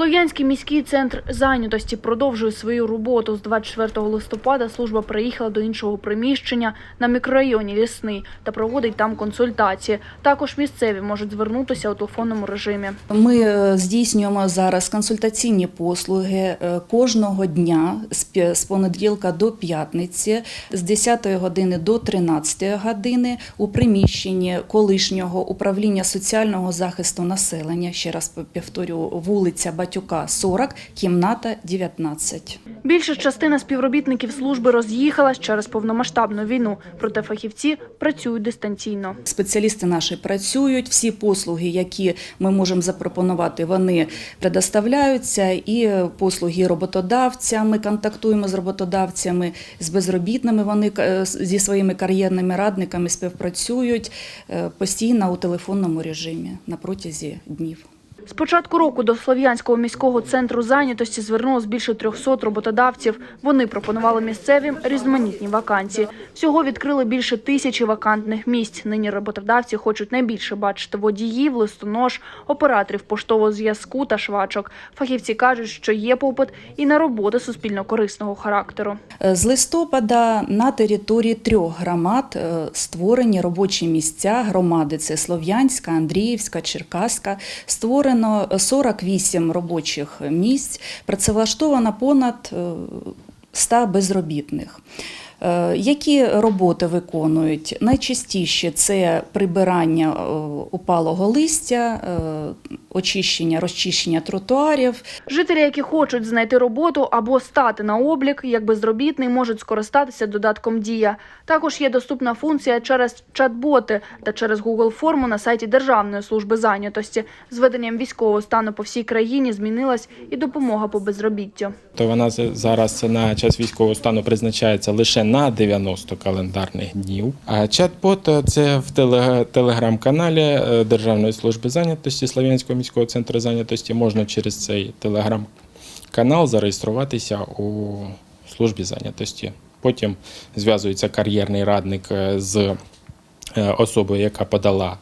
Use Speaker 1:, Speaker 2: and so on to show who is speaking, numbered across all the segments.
Speaker 1: Слов'янський міський центр зайнятості продовжує свою роботу. З 24 листопада служба приїхала до іншого приміщення на мікрорайоні Лісний та проводить там консультації. Також місцеві можуть звернутися у телефонному режимі.
Speaker 2: Ми е, здійснюємо зараз консультаційні послуги е, кожного дня з понеділка до п'ятниці, з 10 години до 13 години у приміщенні колишнього управління соціального захисту населення. Ще раз повторю, вулиця Батюка, 40, кімната 19.
Speaker 1: Більша частина співробітників служби роз'їхалась через повномасштабну війну, проте фахівці працюють дистанційно.
Speaker 2: Спеціалісти наші працюють. Всі послуги, які ми можемо запропонувати, вони предоставляються. І послуги роботодавця. Ми контактуємо з роботодавцями, з безробітними. Вони е, зі своїми кар'єрними радниками співпрацюють е, постійно у телефонному режимі на протязі днів.
Speaker 1: З початку року до Слов'янського міського центру зайнятості звернулось більше 300 роботодавців. Вони пропонували місцевим різноманітні вакансії. Всього відкрили більше тисячі вакантних місць. Нині роботодавці хочуть найбільше бачити водіїв, листонож, операторів поштового зв'язку та швачок. Фахівці кажуть, що є попит і на роботи суспільно-корисного характеру.
Speaker 2: З листопада на території трьох громад е, створені робочі місця. Громади це Слов'янська, Андріївська, Черкаська. Створено 48 робочих місць. Працевлаштовано понад е, 100 безробітних. Е, Які роботи виконують? Найчастіше це прибирання е, упалого листя, е, очищення, розчищення тротуарів,
Speaker 1: Жителі, які хочуть знайти роботу або стати на облік, як безробітний, можуть скористатися додатком Дія. Також є доступна функція через чат-боти та через Google форму на сайті Державної служби зайнятості. З введенням військового стану по всій країні змінилась і допомога по безробіттю.
Speaker 3: То вона зараз на час військового стану призначається лише на 90 календарних днів. А чат-бот е, це в телеграм-каналі е, Державної служби зайнятості Слов'янського міського центру зайнятості. Можна через цей телеграм-канал зареєструватися у службі зайнятості. Потім зв'язується кар'єрний радник е, з особою, яка подала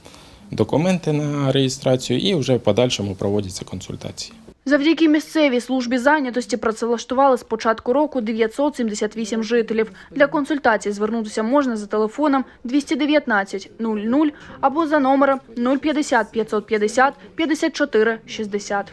Speaker 3: документи на реєстрацію, і вже в подальшому проводяться консультації.
Speaker 1: Завдяки місцевій службі зайнятості працевлаштували з початку року 978 жителів. Для консультації звернутися можна за телефоном 219 00 або за номером 050 550 54 60.